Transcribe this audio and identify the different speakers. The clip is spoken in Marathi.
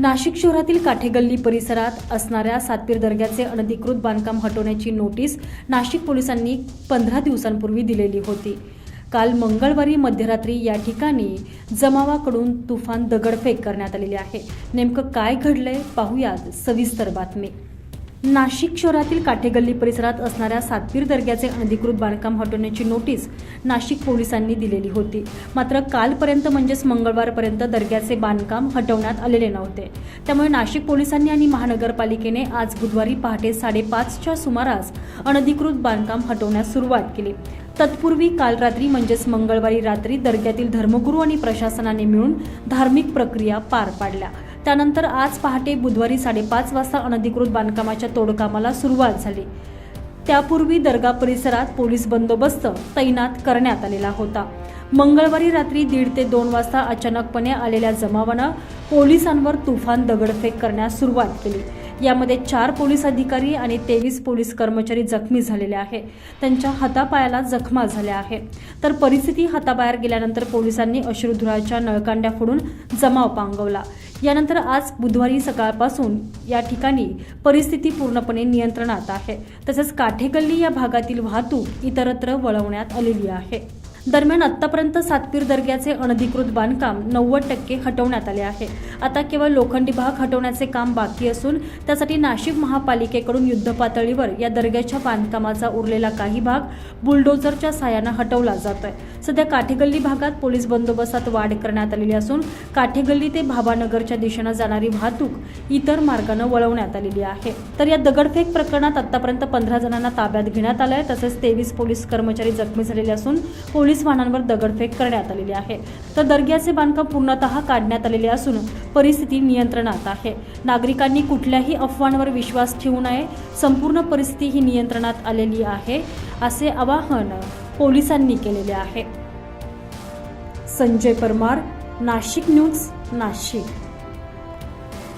Speaker 1: नाशिक शहरातील काठेगल्ली परिसरात असणाऱ्या सातपीर दर्ग्याचे अनधिकृत बांधकाम हटवण्याची नोटीस नाशिक पोलिसांनी पंधरा दिवसांपूर्वी दिलेली होती. काल मंगळवारी मध्यरात्री या ठिकाणी जमावाकडून तुफान दगडफेक करण्यात आलेली आहे. नेमकं काय घडलंय पाहूयात सविस्तर बातमी. नाशिक शहरातील काठेगल्ली परिसरात असणाऱ्या सातपीर दर्ग्याचे अनधिकृत बांधकाम हटवण्याची नोटीस नाशिक पोलिसांनी दिलेली होती. मात्र कालपर्यंत म्हणजेच मंगळवारपर्यंत दर्ग्याचे बांधकाम हटवण्यात आलेले नव्हते. त्यामुळे नाशिक पोलिसांनी आणि महानगरपालिकेने आज बुधवारी पहाटे साडेपाचच्या सुमारास अनधिकृत बांधकाम हटवण्यास सुरुवात केली. तत्पूर्वी काल रात्री म्हणजेच मंगळवारी रात्री दर्ग्यातील धर्मगुरू आणि प्रशासनाने मिळून धार्मिक प्रक्रिया पार पाडल्या. त्यानंतर आज पहाटे बुधवारी साडेपाच वाजता अनधिकृत बांधकामाच्या तोडकामाला सुरुवात झाली. त्यापूर्वी दर्गा परिसरात पोलीस बंदोबस्त तैनात करण्यात आलेला होता. मंगळवारी रात्री दीड ते दोन वाजता अचानकपणे आलेल्या जमावानं पोलिसांवर तुफान दगडफेक करण्यास सुरुवात केली. यामध्ये चार पोलीस अधिकारी आणि तेवीस पोलीस कर्मचारी जखमी झालेले आहे. त्यांच्या हातापायाला जखमा झाल्या आहे. तर परिस्थिती हाताबाहेर गेल्यानंतर पोलिसांनी अश्रुधुराच्या नळकांड्या फोडून जमाव पांगवला. यानंतर आज बुधवारी सकाळपासून या ठिकाणी परिस्थिती पूर्णपणे नियंत्रणात आहे. तसेच काठेगल्ली या भागातील वाहतूक इतरत्र वळवण्यात आलेली आहे. दरम्यान आतापर्यंत सातपीर दर्ग्याचे अनधिकृत बांधकाम नव्वद टक्के हटवण्यात आले आहे. आता केवळ लोखंडी भाग हटवण्याचे काम बाकी असून त्यासाठी नाशिक महापालिकेकडून युद्धपातळीवर या दर्ग्याच्या बांधकामाचा उरलेला काही भाग बुलडोझरच्या साहाय्यानं हटवला जातोय सध्या काठेगल्ली भागात पोलीस बंदोबस्तात वाढ करण्यात आलेली असून काठेगल्ली ते भाबानगरच्या दिशेनं जाणारी वाहतूक इतर मार्गानं वळवण्यात आलेली आहे. तर या दगडफेक प्रकरणात आतापर्यंत पंधरा जणांना ताब्यात घेण्यात आलंय तसेच तेवीस पोलीस कर्मचारी जखमी झालेले असून पोलीस वाहनांवर दगडफेक करण्यात आलेली आहे. तर दर्ग्याचे बांधकाम पूर्णतः काढण्यात आलेले असून परिस्थिती नियंत्रणात आहे. नागरिकांनी कुठल्याही अफवांवर विश्वास ठेवू नये. संपूर्ण परिस्थिती ही नियंत्रणात आलेली आहे असे आवाहन पोलिसांनी केलेले आहे. संजय परमार नाशिक न्यूज नाशिक.